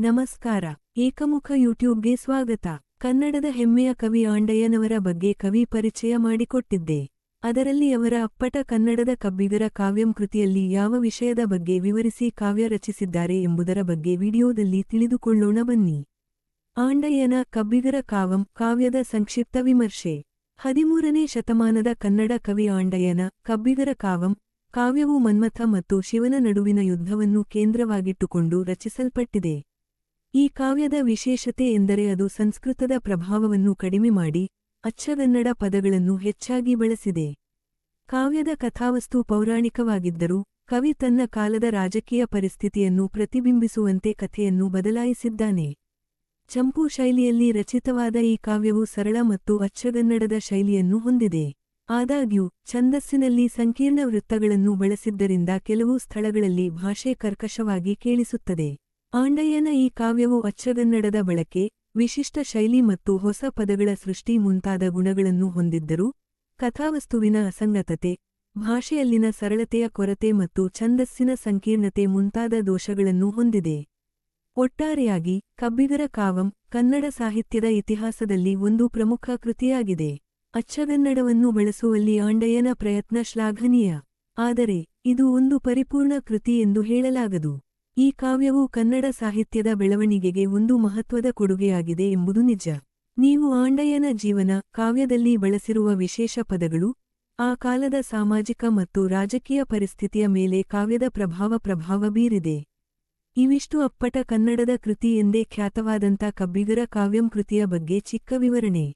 ನಮಸ್ಕಾರ. ಏಕಮುಖ ಯೂಟ್ಯೂಬ್ಗೆ ಸ್ವಾಗತ. ಕನ್ನಡದ ಹೆಮ್ಮೆಯ ಕವಿ ಆಂಡಯ್ಯನವರ ಬಗ್ಗೆ ಕವಿ ಪರಿಚಯ ಮಾಡಿಕೊಟ್ಟಿದ್ದೆ. ಅದರಲ್ಲಿ ಅವರ ಅಪ್ಪಟ ಕನ್ನಡದ ಕಬ್ಬಿಗರ ಕಾವ್ಯಂ ಕೃತಿಯಲ್ಲಿ ಯಾವ ವಿಷಯದ ಬಗ್ಗೆ ವಿವರಿಸಿ ಕಾವ್ಯ ರಚಿಸಿದ್ದಾರೆ ಎಂಬುದರ ಬಗ್ಗೆ ವಿಡಿಯೋದಲ್ಲಿ ತಿಳಿದುಕೊಳ್ಳೋಣ ಬನ್ನಿ. ಆಂಡಯ್ಯನ ಕಬ್ಬಿಗರ ಕಾವಂ ಕಾವ್ಯದ ಸಂಕ್ಷಿಪ್ತ ವಿಮರ್ಶೆ. ಹದಿಮೂರನೇ ಶತಮಾನದ ಕನ್ನಡ ಕವಿ ಆಂಡಯ್ಯನ ಕಬ್ಬಿಗರ ಕಾವಂ ಕಾವ್ಯವು ಮನ್ಮಥ ಮತ್ತು ಶಿವನ ನಡುವಿನ ಯುದ್ಧವನ್ನು ಕೇಂದ್ರವಾಗಿಟ್ಟುಕೊಂಡು ರಚಿಸಲ್ಪಟ್ಟಿದೆ. ಈ ಕಾವ್ಯದ ವಿಶೇಷತೆ ಎಂದರೆ ಅದು ಸಂಸ್ಕೃತದ ಪ್ರಭಾವವನ್ನು ಕಡಿಮೆ ಮಾಡಿ ಅಚ್ಚಗನ್ನಡ ಪದಗಳನ್ನು ಹೆಚ್ಚಾಗಿ ಬಳಸಿದೆ. ಕಾವ್ಯದ ಕಥಾವಸ್ತು ಪೌರಾಣಿಕವಾಗಿದ್ದರೂ ಕವಿ ತನ್ನ ಕಾಲದ ರಾಜಕೀಯ ಪರಿಸ್ಥಿತಿಯನ್ನು ಪ್ರತಿಬಿಂಬಿಸುವಂತೆ ಕಥೆಯನ್ನು ಬದಲಾಯಿಸಿದ್ದಾನೆ. ಚಂಪು ಶೈಲಿಯಲ್ಲಿ ರಚಿತವಾದ ಈ ಕಾವ್ಯವು ಸರಳ ಮತ್ತು ಅಚ್ಚಗನ್ನಡದ ಶೈಲಿಯನ್ನು ಹೊಂದಿದೆ. ಆದಾಗ್ಯೂ, ಛಂದಸ್ಸಿನಲ್ಲಿ ಸಂಕೀರ್ಣ ವೃತ್ತಗಳನ್ನು ಬಳಸಿದ್ದರಿಂದ ಕೆಲವು ಸ್ಥಳಗಳಲ್ಲಿ ಭಾಷೆ ಕರ್ಕಶವಾಗಿ ಕೇಳಿಸುತ್ತದೆ. ಆಂಡಯ್ಯನ ಈ ಕಾವ್ಯವು ಅಚ್ಚಗನ್ನಡದ ಬಳಕೆ, ವಿಶಿಷ್ಟ ಶೈಲಿ ಮತ್ತು ಹೊಸ ಪದಗಳ ಸೃಷ್ಟಿ ಮುಂತಾದ ಗುಣಗಳನ್ನು ಹೊಂದಿದ್ದರೂ, ಕಥಾವಸ್ತುವಿನ ಅಸಂಗತತೆ, ಭಾಷೆಯಲ್ಲಿನ ಸರಳತೆಯ ಕೊರತೆ ಮತ್ತು ಛಂದಸ್ಸಿನ ಸಂಕೀರ್ಣತೆ ಮುಂತಾದ ದೋಷಗಳನ್ನು ಹೊಂದಿದೆ. ಒಟ್ಟಾರೆಯಾಗಿ, ಕಬ್ಬಿಗರ ಕಾವಂ, ಕನ್ನಡ ಸಾಹಿತ್ಯದ ಇತಿಹಾಸದಲ್ಲಿ ಒಂದು ಪ್ರಮುಖ ಕೃತಿಯಾಗಿದೆ. ಅಚ್ಚಗನ್ನಡವನ್ನು ಬಳಸುವಲ್ಲಿ ಆಂಡಯ್ಯನ ಪ್ರಯತ್ನ ಶ್ಲಾಘನೀಯ, ಆದರೆ ಇದು ಒಂದು ಪರಿಪೂರ್ಣ ಕೃತಿ ಎಂದು ಹೇಳಲಾಗದು. ಈ ಕಾವ್ಯವು ಕನ್ನಡ ಸಾಹಿತ್ಯದ ಬೆಳವಣಿಗೆಗೆ ಒಂದು ಮಹತ್ವದ ಕೊಡುಗೆಯಾಗಿದೆ ಎಂಬುದು ನಿಜ. ನೀವು ಆಂಡಯ್ಯನ ಜೀವನ ಕಾವ್ಯದಲ್ಲಿ ಬಳಸಿರುವ ವಿಶೇಷ ಪದಗಳು, ಆ ಕಾಲದ ಸಾಮಾಜಿಕ ಮತ್ತು ರಾಜಕೀಯ ಪರಿಸ್ಥಿತಿಯ ಮೇಲೆ ಕಾವ್ಯದ ಪ್ರಭಾವ ಪ್ರಭಾವ ಬೀರಿದೆ. ಇವಿಷ್ಟು ಅಪ್ಪಟ ಕನ್ನಡದ ಕೃತಿ ಎಂದೇ ಖ್ಯಾತವಾದಂಥ ಕಬ್ಬಿಗರ ಕಾವ್ಯಂ ಕೃತಿಯ ಬಗ್ಗೆ ಚಿಕ್ಕ ವಿವರಣೆ.